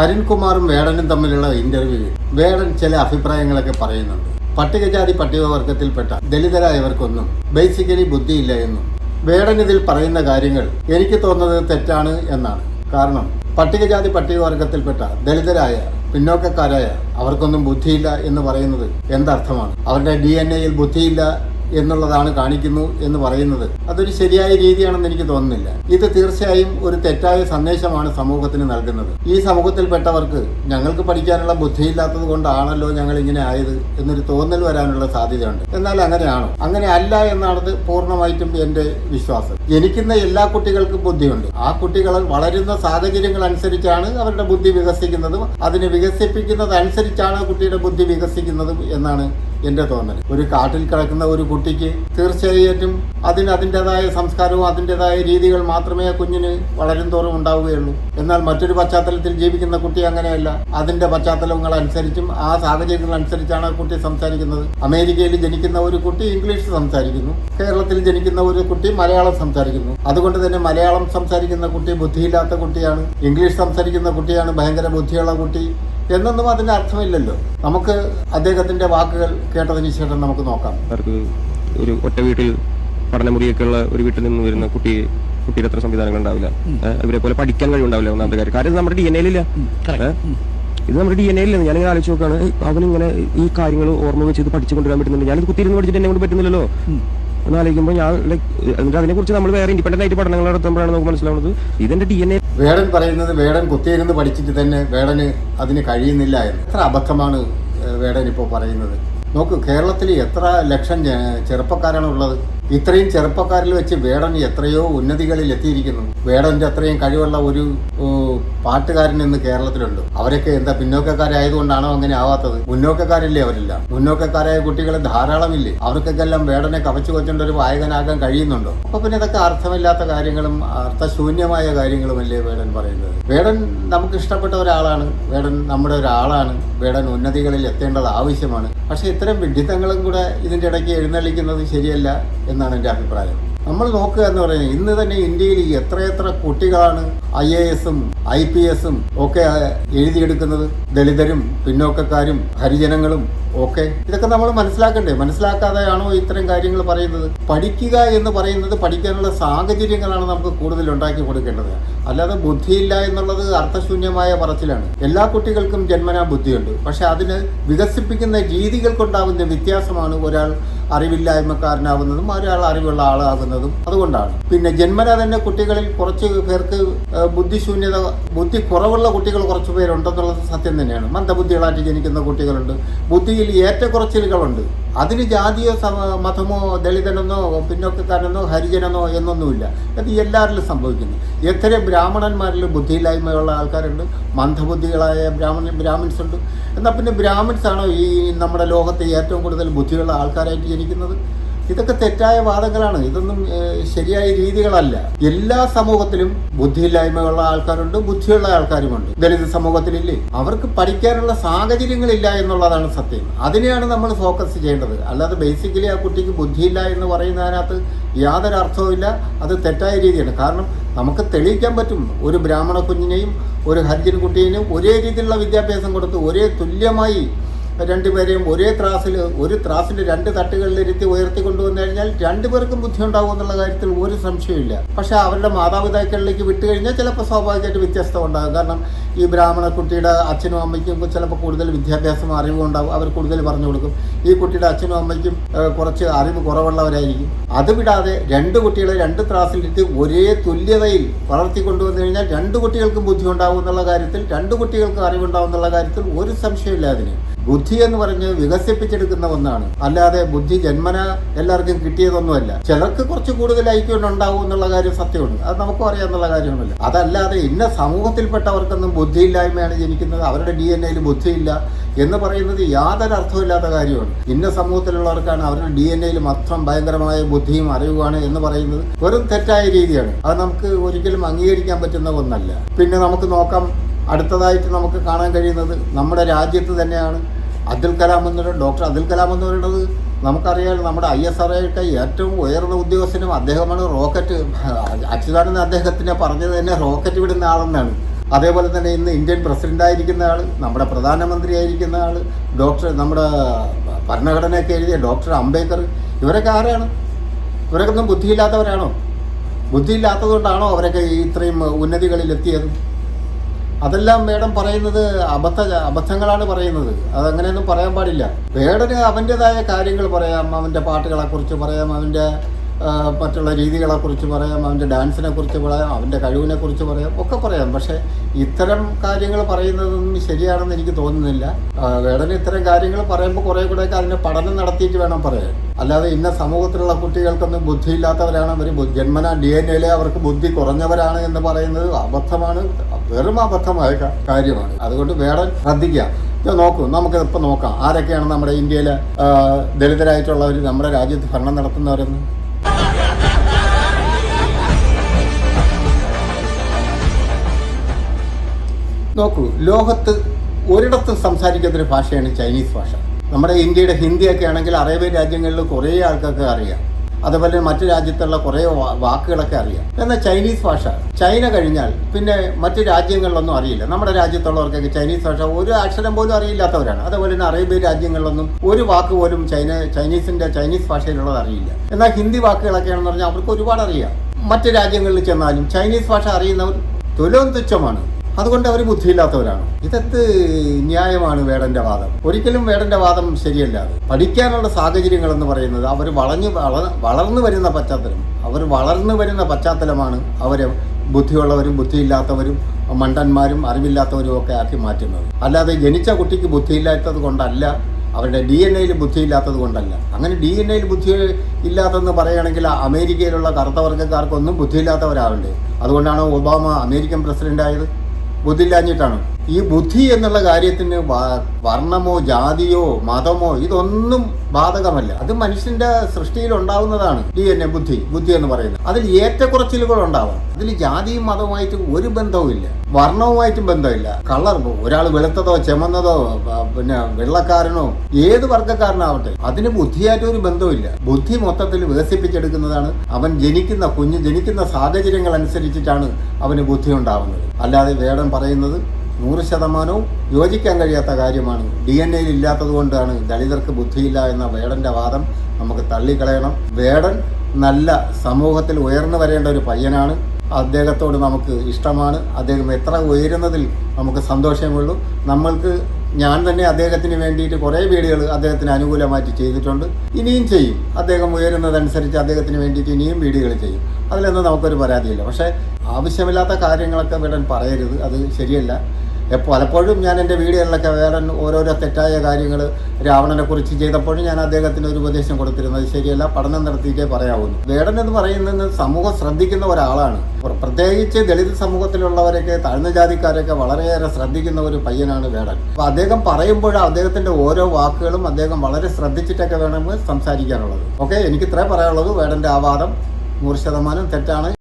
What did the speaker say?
അരുൺകുമാറും വേടനും തമ്മിലുള്ള ഇന്റർവ്യൂവിൽ വേടൻ ചില അഭിപ്രായങ്ങളൊക്കെ പറയുന്നുണ്ട്. പട്ടികജാതി പട്ടികവർഗത്തിൽപ്പെട്ട ദലിതരായവർക്കൊന്നും ബേസിക്കലി ബുദ്ധിയില്ല എന്നും വേടൻ ഇതിൽ പറയുന്ന കാര്യങ്ങൾ എനിക്ക് തോന്നുന്നത് തെറ്റാണ് എന്നാണ്. കാരണം പട്ടികജാതി പട്ടികവർഗത്തിൽപ്പെട്ട ദലിതരായ പിന്നോക്കക്കാരായ അവർക്കൊന്നും ബുദ്ധിയില്ല എന്ന് പറയുന്നത് എന്തർത്ഥമാണ്? അവരുടെ ഡി എൻ എയിൽ ബുദ്ധിയില്ല എന്നുള്ളതാണ് കാണിക്കുന്നു എന്ന് പറയുന്നത്. അതൊരു ശരിയായ രീതിയാണെന്ന് എനിക്ക് തോന്നുന്നില്ല. ഇത് തീർച്ചയായും ഒരു തെറ്റായ സന്ദേശമാണ് സമൂഹത്തിന് നൽകുന്നത്. ഈ സമൂഹത്തിൽപ്പെട്ടവർക്ക് ഞങ്ങൾക്ക് പഠിക്കാനുള്ള ബുദ്ധിയില്ലാത്തത് കൊണ്ടാണല്ലോ ഞങ്ങൾ ഇങ്ങനെ ആയത് എന്നൊരു തോന്നൽ വരാനുള്ള സാധ്യതയുണ്ട്. എന്നാൽ അങ്ങനെയാണോ? അങ്ങനെ അല്ല എന്നാണത് പൂർണമായിട്ടും എന്റെ വിശ്വാസം. ജനിക്കുന്ന എല്ലാ കുട്ടികൾക്കും ബുദ്ധിയുണ്ട്. ആ കുട്ടികൾ വളരുന്ന സാഹചര്യങ്ങൾ അനുസരിച്ചാണ് അവരുടെ ബുദ്ധി വികസിക്കുന്നതും അതിനെ വികസിപ്പിക്കുന്നതനുസരിച്ചാണ് കുട്ടിയുടെ ബുദ്ധി വികസിക്കുന്നതും എന്നാണ് എന്റെ തോന്നൽ ഒരു കാട്ടിൽ കിടക്കുന്ന ഒരു കുട്ടിക്ക് തീർച്ചയായിട്ടും അതിന് അതിന്റെതായ സംസ്കാരവും അതിന്റെതായ രീതികൾ മാത്രമേ കുഞ്ഞിന് വളരും തോറും ഉണ്ടാവുകയുള്ളൂ. എന്നാൽ മറ്റൊരു പശ്ചാത്തലത്തിൽ ജീവിക്കുന്ന കുട്ടി അങ്ങനെയല്ല. അതിന്റെ പശ്ചാത്തലങ്ങൾ അനുസരിച്ചും ആ സാഹചര്യങ്ങൾ അനുസരിച്ചാണ് കുട്ടി സംസാരിക്കുന്നത്. അമേരിക്കയിൽ ജനിക്കുന്ന ഒരു കുട്ടി ഇംഗ്ലീഷ് സംസാരിക്കുന്നു. കേരളത്തിൽ ജനിക്കുന്ന ഒരു കുട്ടി മലയാളം സംസാരിക്കുന്നു. അതുകൊണ്ട് തന്നെ മലയാളം സംസാരിക്കുന്ന കുട്ടി ബുദ്ധിയില്ലാത്ത കുട്ടിയാണ്. ഇംഗ്ലീഷ് സംസാരിക്കുന്ന കുട്ടിയാണ് ഭയങ്കര ബുദ്ധിയുള്ള കുട്ടി. എന്നൊന്നും അതിന് അർത്ഥമില്ലല്ലോ. നമുക്ക് അദ്ദേഹത്തിന്റെ വാക്കുകൾ കേട്ടതിന് ശേഷം നമുക്ക് നോക്കാം. അവർക്ക് ഒരു ഒറ്റ വീട്ടിൽ പഠനമുറിയൊക്കെ ഉള്ള ഒരു വീട്ടിൽ നിന്ന് വരുന്ന കുട്ടി കുട്ടിയുടെ അത്ര സംവിധാനങ്ങൾ ഉണ്ടാവില്ല. ഇവരെ പോലെ പഠിക്കാൻ കഴിവുണ്ടാവില്ല ഒന്നാമത്തെ കാര്യം. കാര്യം നമ്മുടെ ഡി എൻ എയിലില്ല ഇത് നമ്മുടെ ഡി എൻ എയിൽ ഞാനിങ്ങനെ ആലോചിച്ച് നോക്കാണ് അവനിങ്ങനെ ഈ കാര്യങ്ങൾ ഓർമ്മ വെച്ച് ഇത് പഠിച്ചു കൊണ്ടുവരാൻ പറ്റുന്നുണ്ട്. ഞാനിത് കുത്തിയിരുന്ന് പഠിച്ചിട്ട് എന്നെ കൊണ്ട് പറ്റുന്നില്ലല്ലോ. എന്ന് ആലോചിക്കുമ്പോൾ ഞാൻ ലൈക്ക് എന്നിട്ട് അതിനെക്കുറിച്ച് നമ്മൾ വേറെ ഇൻഡിപെൻഡന്റ് ആയിട്ട് പഠനങ്ങൾ നടത്തുമ്പോഴാണ് നമുക്ക് മനസ്സിലാവുന്നത്. ഇതിന്റെ ഡി എൻ എ വേടൻ പറയുന്നത് വേടൻ കുത്തിയിരുന്ന് പഠിച്ചിട്ട് തന്നെ വേടന് അതിന് കഴിയുന്നില്ല എന്ന്. എത്ര അബദ്ധമാണ് വേടൻ ഇപ്പോൾ പറയുന്നത്? നോക്ക് കേരളത്തിൽ എത്ര ലക്ഷം ചെറുപ്പക്കാരാണ് ഉള്ളത്. ഇത്രയും ചെറുപ്പക്കാരിൽ വെച്ച് വേടൻ എത്രയോ ഉന്നതികളിൽ എത്തിയിരിക്കുന്നു. വേടന്റെ അത്രയും കഴിവുള്ള ഒരു പാട്ടുകാരൻ ഇന്ന് കേരളത്തിലുണ്ട്. അവരൊക്കെ എന്താ പിന്നോക്കക്കാരായതുകൊണ്ടാണോ അങ്ങനെ ആവാത്തത്? മുന്നോക്കക്കാരില്ലേ അവരില്ല? മുന്നോക്കക്കാരായ കുട്ടികൾ ധാരാളമില്ലേ? അവർക്കൊക്കെ എല്ലാം വേടനെ കവച്ചു വെച്ചുകൊണ്ട് ഒരു വായകനാകാൻ കഴിയുന്നുണ്ടോ? അപ്പൊ പിന്നെ ഇതൊക്കെ അർത്ഥമില്ലാത്ത കാര്യങ്ങളും അർത്ഥശൂന്യമായ കാര്യങ്ങളുമല്ലേ വേടൻ പറയുന്നത്? വേടൻ നമുക്ക് ഇഷ്ടപ്പെട്ട ഒരാളാണ്. വേടൻ നമ്മുടെ ഒരാളാണ്. വേടൻ ഉന്നതികളിൽ എത്തേണ്ടത് ആവശ്യമാണ്. പക്ഷെ ഇത്തരം വിഡിത്തങ്ങളും കൂടെ ഇതിന്റെ ഇടയ്ക്ക് എഴുന്നള്ളിക്കുന്നത് ശരിയല്ല എന്നാണ് എന്റെ അഭിപ്രായം. നമ്മൾ നോക്കുക എന്ന് പറയുന്നത് ഇന്ന് തന്നെ ഇന്ത്യയിൽ എത്രയെത്ര കുട്ടികളാണ് ഐ എ എസും ഐ പി എസും ഒക്കെ എഴുതിയെടുക്കുന്നത്. ദളിതരും പിന്നോക്കക്കാരും ഹരിജനങ്ങളും ഒക്കെ. ഇതൊക്കെ നമ്മൾ മനസ്സിലാക്കണ്ടേ. മനസ്സിലാക്കാതെയാണോ ഇത്തരം കാര്യങ്ങൾ പറയുന്നത്? പഠിക്കുക എന്ന് പറയുന്നത് പഠിക്കാനുള്ള സാഹചര്യങ്ങളാണ് നമുക്ക് കൂടുതൽ ഉണ്ടാക്കി കൊടുക്കേണ്ടത്. അല്ലാതെ ബുദ്ധിയില്ല എന്നുള്ളത് അർത്ഥശൂന്യമായ പറച്ചിലാണ്. എല്ലാ കുട്ടികൾക്കും ജന്മനാ ബുദ്ധിയുണ്ട്. പക്ഷെ അതിന് വികസിപ്പിക്കുന്ന രീതികൾക്കുണ്ടാകുന്ന വ്യത്യാസമാണ് ഒരാൾ അറിവില്ലായ്മക്കാരനാവുന്നതും ഒരാൾ അറിവുള്ള ആളാകുന്നതും അതുകൊണ്ടാണ്. പിന്നെ ജന്മന തന്നെ കുട്ടികളിൽ കുറച്ച് പേർക്ക് ബുദ്ധിശൂന്യത ബുദ്ധി കുറവുള്ള കുട്ടികൾ കുറച്ച് പേരുണ്ടെന്നുള്ളത് സത്യം തന്നെയാണ്. മന്ദബുദ്ധികളായിട്ട് ജനിക്കുന്ന കുട്ടികളുണ്ട്. ബുദ്ധിയിൽ ഏറ്റക്കുറച്ചിലുകളുണ്ട്. അതിന് ജാതിയോ മതമോ ദളിതനെന്നോ പിന്നോക്കക്കാരനെന്നോ ഹരിജനെന്നോ എന്നൊന്നുമില്ല. അത് എല്ലാവരിലും സംഭവിക്കുന്നു. എത്ര ബ്രാഹ്മണന്മാരിൽ ബുദ്ധിയില്ലായ്മയുള്ള ആൾക്കാരുണ്ട്. മന്ദബുദ്ധികളായ ബ്രാഹ്മണ ബ്രാഹ്മിൻസ് ഉണ്ട് എന്നാൽ പിന്നെ ബ്രാഹ്മിൻസ് ആണോ ഈ നമ്മുടെ ലോകത്തെ ഏറ്റവും കൂടുതൽ ബുദ്ധിയുള്ള ആൾക്കാരായിട്ട് ജനിക്കുന്നത്? ഇതൊക്കെ തെറ്റായ വാദങ്ങളാണ്. ഇതൊന്നും ശരിയായ രീതികളല്ല. എല്ലാ സമൂഹത്തിലും ബുദ്ധിയില്ലായ്മയുള്ള ആൾക്കാരുണ്ട് ബുദ്ധിയുള്ള ആൾക്കാരുമുണ്ട്. ദളിത് സമൂഹത്തിലില്ലേ? അവർക്ക് പഠിക്കാനുള്ള സാഹചര്യങ്ങളില്ല എന്നുള്ളതാണ് സത്യം. അതിനെയാണ് നമ്മൾ ഫോക്കസ് ചെയ്യേണ്ടത്. അല്ലാതെ ബേസിക്കലി ആ കുട്ടിക്ക് ബുദ്ധിയില്ല എന്ന് പറയുന്നതിനകത്ത് യാതൊരു അർത്ഥവുമില്ല അത് തെറ്റായ രീതിയാണ്. കാരണം നമുക്ക് തെളിയിക്കാൻ പറ്റും. ഒരു ബ്രാഹ്മണ കുഞ്ഞിനെയും ഒരു ഹരിജൻ കുട്ടീനെയും ഒരേ രീതിയിലുള്ള വിദ്യാഭ്യാസം കൊടുത്ത് ഒരേ തുല്യമായി രണ്ടുപേരെയും ഒരേ ത്രാസിൽ ഒരു ത്രാസിൽ രണ്ട് തട്ടുകളിലിരുത്തി ഉയർത്തി കൊണ്ടുവന്നു കഴിഞ്ഞാൽ രണ്ടുപേർക്കും ബുദ്ധി ഉണ്ടാവും എന്നുള്ള കാര്യത്തിൽ ഒരു സംശയമില്ല പക്ഷേ അവരുടെ മാതാപിതാക്കളിലേക്ക് വിട്ടു കഴിഞ്ഞാൽ ചിലപ്പോൾ സ്വാഭാവികമായിട്ട് വ്യത്യസ്തം ഉണ്ടാകും. കാരണം ഈ ബ്രാഹ്മണ കുട്ടിയുടെ അച്ഛനും അമ്മയ്ക്കും ചിലപ്പോൾ കൂടുതൽ വിദ്യാഭ്യാസം അറിവും ഉണ്ടാകും. അവർ കൂടുതൽ പറഞ്ഞു കൊടുക്കും. ഈ കുട്ടിയുടെ അച്ഛനും അമ്മയ്ക്കും കുറച്ച് അറിവ് കുറവുള്ളവരായിരിക്കും. അത് വിടാതെ രണ്ട് കുട്ടികളെ രണ്ട് ത്രാസിലിരുത്തി ഒരേ തുല്യതയിൽ വളർത്തി കൊണ്ടുവന്നു കഴിഞ്ഞാൽ രണ്ട് കുട്ടികൾക്കും ബുദ്ധി എന്നുള്ള കാര്യത്തിൽ രണ്ട് കുട്ടികൾക്കും അറിവുണ്ടാവും എന്നുള്ള കാര്യത്തിൽ ഒരു സംശയമില്ല അതിന്. ബുദ്ധി എന്ന് പറഞ്ഞ് വികസിപ്പിച്ചെടുക്കുന്ന ഒന്നാണ്. അല്ലാതെ ബുദ്ധി ജന്മന എല്ലാവർക്കും കിട്ടിയതൊന്നുമല്ല. ചിലർക്ക് കുറച്ച് കൂടുതൽ ഐക്യം ഉണ്ടാവും എന്നുള്ള കാര്യം സത്യമുണ്ട് അത് നമുക്കും അറിയാമെന്നുള്ള കാര്യമൊന്നുമില്ല. അതല്ലാതെ ഇന്ന സമൂഹത്തിൽപ്പെട്ടവർക്കൊന്നും ബുദ്ധിയില്ലായ്മയാണ് ജനിക്കുന്നത്. അവരുടെ ഡി എൻ എയിൽ ബുദ്ധിയില്ല എന്ന് പറയുന്നത് യാതൊരു അർത്ഥമില്ലാത്ത കാര്യമാണ്. ഇന്ന സമൂഹത്തിലുള്ളവർക്കാണ് അവരുടെ ഡി എൻ എയിൽ മാത്രം ഭയങ്കരമായ ബുദ്ധിയും അറിവുമാണ് എന്ന് പറയുന്നത് വെറും തെറ്റായ രീതിയാണ്. അത് നമുക്ക് ഒരിക്കലും അംഗീകരിക്കാൻ പറ്റുന്ന ഒന്നല്ല. പിന്നെ നമുക്ക് നോക്കാം. അടുത്തതായിട്ട് നമുക്ക് കാണാൻ കഴിയുന്നത് നമ്മുടെ രാജ്യത്ത് തന്നെയാണ് അബ്ദുൽ കലാം എന്ന് പറയുന്നത് ഡോക്ടർ അബ്ദുൽ കലാം എന്ന് പറയുന്നത് നമുക്കറിയാം നമ്മുടെ ഐ എസ് ആർ ഒക്കെ ഏറ്റവും ഉയർന്ന ഉദ്യോഗസ്ഥനും അദ്ദേഹമാണ് റോക്കറ്റ് അച്യുതാനന്ദ അദ്ദേഹത്തിനെ പറഞ്ഞത് തന്നെ റോക്കറ്റ് വിടുന്ന ആളെന്നാണ്. അതേപോലെ തന്നെ ഇന്ന് ഇന്ത്യൻ പ്രസിഡന്റായിരിക്കുന്ന ആൾ നമ്മുടെ പ്രധാനമന്ത്രി ആയിരിക്കുന്ന ആൾ ഡോക്ടർ നമ്മുടെ ഭരണഘടനയൊക്കെ എഴുതിയ ഡോക്ടർ അംബേദ്കർ ഇവരൊക്കെ ആരാണ്? ഇവരൊക്കെ ഒന്നും ബുദ്ധിയില്ലാത്തവരാണോ? ബുദ്ധിയില്ലാത്തതുകൊണ്ടാണോ അവരൊക്കെ ഇത്രയും ഉന്നതികളിൽ എത്തിയത് അതെല്ലാം മേഡം പറയുന്നത് അബദ്ധ അബദ്ധങ്ങളാണ് പറയുന്നത്. അതങ്ങനെയൊന്നും പറയാൻ പാടില്ല. മേഡന് അവന്റെതായ കാര്യങ്ങൾ പറയാം അവന്റെ പാട്ടുകളെക്കുറിച്ച് പറയാം അവന്റെ മറ്റുള്ള രീതികളെക്കുറിച്ച് പറയാം അവന്റെ ഡാൻസിനെ കുറിച്ച് പറയാം അവന്റെ കഴിവിനെ കുറിച്ച് പറയാം ഒക്കെ പറയാം. പക്ഷേ ഇത്തരം കാര്യങ്ങൾ പറയുന്നതൊന്നും ശരിയാണെന്ന് എനിക്ക് തോന്നുന്നില്ല. വേടന് ഇത്തരം കാര്യങ്ങൾ പറയുമ്പോൾ കുറേ കൂടെയൊക്കെ അതിന്റെ പഠനം നടത്തിയിട്ട് വേണം പറയാൻ. അല്ലാതെ ഇന്ന സമൂഹത്തിലുള്ള കുട്ടികൾക്കൊന്നും ബുദ്ധിയില്ലാത്തവരാണ്. അവർ ജന്മന ഡി എൻ എയിലെ അവർക്ക് ബുദ്ധി കുറഞ്ഞവരാണ് എന്ന് പറയുന്നത് അബദ്ധമാണ്. വെറും അബദ്ധമായ കാര്യമാണ്. അതുകൊണ്ട് വേടൻ ശ്രദ്ധിക്കുക. ഇത് നോക്കൂ നമുക്ക് ഇപ്പം നോക്കാം. ആരൊക്കെയാണ് നമ്മുടെ ഇന്ത്യയിലെ ദളിതരായിട്ടുള്ളവർ നമ്മുടെ രാജ്യത്ത് ഭരണം നടത്തുന്നവരെന്ന്? നോക്കൂ ലോകത്ത് ഒരിടത്തും സംസാരിക്കുന്ന ഒരു ഭാഷയാണ് ചൈനീസ് ഭാഷ. നമ്മുടെ ഇന്ത്യയുടെ ഹിന്ദിയൊക്കെ ആണെങ്കിൽ അറേബ്യൻ രാജ്യങ്ങളിൽ കുറേ ആൾക്കൊക്കെ അറിയാം. അതുപോലെ മറ്റു രാജ്യത്തുള്ള കുറേ വാക്കുകളൊക്കെ അറിയാം. എന്നാൽ ചൈനീസ് ഭാഷ ചൈന കഴിഞ്ഞാൽ പിന്നെ മറ്റു രാജ്യങ്ങളിലൊന്നും അറിയില്ല. നമ്മുടെ രാജ്യത്തുള്ളവർക്കൊക്കെ ചൈനീസ് ഭാഷ ഒരു അക്ഷരം പോലും അറിയില്ലാത്തവരാണ്. അതുപോലെ തന്നെ അറേബ്യൻ രാജ്യങ്ങളിലൊന്നും ഒരു വാക്ക് പോലും ചൈന ചൈനീസിന്റെ ചൈനീസ് ഭാഷയിലുള്ളത് അറിയില്ല. എന്നാൽ ഹിന്ദി വാക്കുകളൊക്കെയാണെന്ന് പറഞ്ഞാൽ അവർക്ക് ഒരുപാട് അറിയാം. മറ്റു രാജ്യങ്ങളിൽ ചെന്നാലും ചൈനീസ് ഭാഷ അറിയുന്നവർ തുലോം തുച്ഛമാണ്. അതുകൊണ്ട് അവർ ബുദ്ധിയില്ലാത്തവരാണ്. ഇതെന്ത് ന്യായമാണ് വേടന്റെ വാദം? ഒരിക്കലും വേടന്റെ വാദം ശരിയല്ല പഠിക്കാനുള്ള സാഹചര്യങ്ങൾ എന്ന് പറയുന്നത് അവർ വളഞ്ഞു വളർന്നു വരുന്ന പശ്ചാത്തലം. അവർ വളർന്നു വരുന്ന പശ്ചാത്തലമാണ് അവരെ ബുദ്ധിയുള്ളവരും ബുദ്ധിയില്ലാത്തവരും മണ്ടന്മാരും അറിവില്ലാത്തവരും ഒക്കെ ആക്കി മാറ്റുന്നത്. അല്ലാതെ ജനിച്ച കുട്ടിക്ക് ബുദ്ധിയില്ലാത്തത് കൊണ്ടല്ല അവരുടെ ഡി എൻ എയിൽ ബുദ്ധിയില്ലാത്തത് കൊണ്ടല്ല. അങ്ങനെ ഡി എൻ എയിൽ ബുദ്ധി ഇല്ലാത്തതെന്ന് പറയുകയാണെങ്കിൽ അമേരിക്കയിലുള്ള കറുത്തവർഗക്കാർക്കൊന്നും ബുദ്ധിയില്ലാത്തവരാവണ്ടേ? അതുകൊണ്ടാണ് ഒബാമ അമേരിക്കൻ പ്രസിഡന്റ് ആയത് ബുദ്ധിയില്ലാഞ്ഞിട്ടാണ്. ഈ ബുദ്ധി എന്നുള്ള കാര്യത്തിന് വർണമോ ജാതിയോ മതമോ ഇതൊന്നും ബാധകമല്ല. അത് മനുഷ്യന്റെ സൃഷ്ടിയിൽ ഉണ്ടാവുന്നതാണ് ഡി എൻ എ ബുദ്ധി ബുദ്ധി എന്ന് പറയുന്നത്. അതിൽ ഏറ്റക്കുറച്ചിലുകൾ ഉണ്ടാവാം അതിൽ ജാതിയും മതവുമായിട്ട് ഒരു ബന്ധവുമില്ല വർണവുമായിട്ടും ബന്ധമില്ല. കളർ ഒരാൾ വെളുത്തതോ ചെമന്നതോ പിന്നെ വെള്ളക്കാരനോ ഏത് വർഗക്കാരനാവട്ടെ അതിന് ബുദ്ധിയായിട്ട് ഒരു ബന്ധമില്ല ബുദ്ധി മൊത്തത്തിൽ വികസിപ്പിച്ചെടുക്കുന്നതാണ്. അവൻ ജനിക്കുന്ന കുഞ്ഞ് ജനിക്കുന്ന സാഹചര്യങ്ങൾ അനുസരിച്ചിട്ടാണ് അവന് ബുദ്ധി ഉണ്ടാവുന്നത്. അല്ലാതെ വേടം പറയുന്നത് നൂറ് ശതമാനവും യോജിക്കാൻ കഴിയാത്ത കാര്യമാണ്. ഡി എൻ എയിൽ ഇല്ലാത്തത് കൊണ്ടാണ് ദളിതർക്ക് ബുദ്ധിയില്ല എന്ന വേടന്റെ വാദം നമുക്ക് തള്ളിക്കളയണം. വേടൻ നല്ല സമൂഹത്തിൽ ഉയർന്നു വരേണ്ട ഒരു പയ്യനാണ്. അദ്ദേഹത്തോട് നമുക്ക് ഇഷ്ടമാണ്. അദ്ദേഹം എത്ര ഉയരുന്നതിൽ നമുക്ക് സന്തോഷമുള്ളൂ നമ്മൾക്ക് ഞാൻ തന്നെ അദ്ദേഹത്തിന് വേണ്ടിയിട്ട് കുറേ വീഡിയോകൾ അദ്ദേഹത്തിന് അനുകൂലമായിട്ട് ചെയ്തിട്ടുണ്ട്. ഇനിയും ചെയ്യും. അദ്ദേഹം ഉയരുന്നതനുസരിച്ച് അദ്ദേഹത്തിന് വേണ്ടിയിട്ട് ഇനിയും വീഡിയോകൾ ചെയ്യും. അതിലൊന്നും നമുക്കൊരു പരാതിയില്ല. പക്ഷേ ആവശ്യമില്ലാത്ത കാര്യങ്ങളൊക്കെ വിടൻ പറയരുത്. അത് ശരിയല്ല. പലപ്പോഴും ഞാൻ എന്റെ വീഡിയോകളിലൊക്കെ വേറെ ഓരോരോ തെറ്റായ കാര്യങ്ങൾ രാവണനെക്കുറിച്ച് ചെയ്തപ്പോഴും ഞാൻ അദ്ദേഹത്തിന് ഒരു ഉപദേശം കൊടുത്തിരുന്നത്. ശരിയല്ല പഠനം നടത്തിയിട്ടേ പറയാവുന്നു വേടൻ എന്ന് പറയുന്നത് സമൂഹം ശ്രദ്ധിക്കുന്ന ഒരാളാണ്. പ്ര- പ്രത്യേകിച്ച് ദളിത് സമൂഹത്തിലുള്ളവരൊക്കെ താഴ്ന്ന ജാതിക്കാരൊക്കെ വളരെയേറെ ശ്രദ്ധിക്കുന്ന ഒരു പയ്യനാണ് വേടൻ. അപ്പോൾ അദ്ദേഹം പറയുമ്പോൾ അദ്ദേഹത്തിന്റെ ഓരോ വാക്കുകളും അദ്ദേഹം വളരെ ശ്രദ്ധിച്ചിട്ടൊക്കെ വേണം സംസാരിക്കാനുള്ളത്. ഓക്കെ എനിക്ക് ഇത്രേ പറയാനുള്ളത് വേടന്റെ ആവാദം വാദം നൂറ് ശതമാനം തെറ്റാണ്.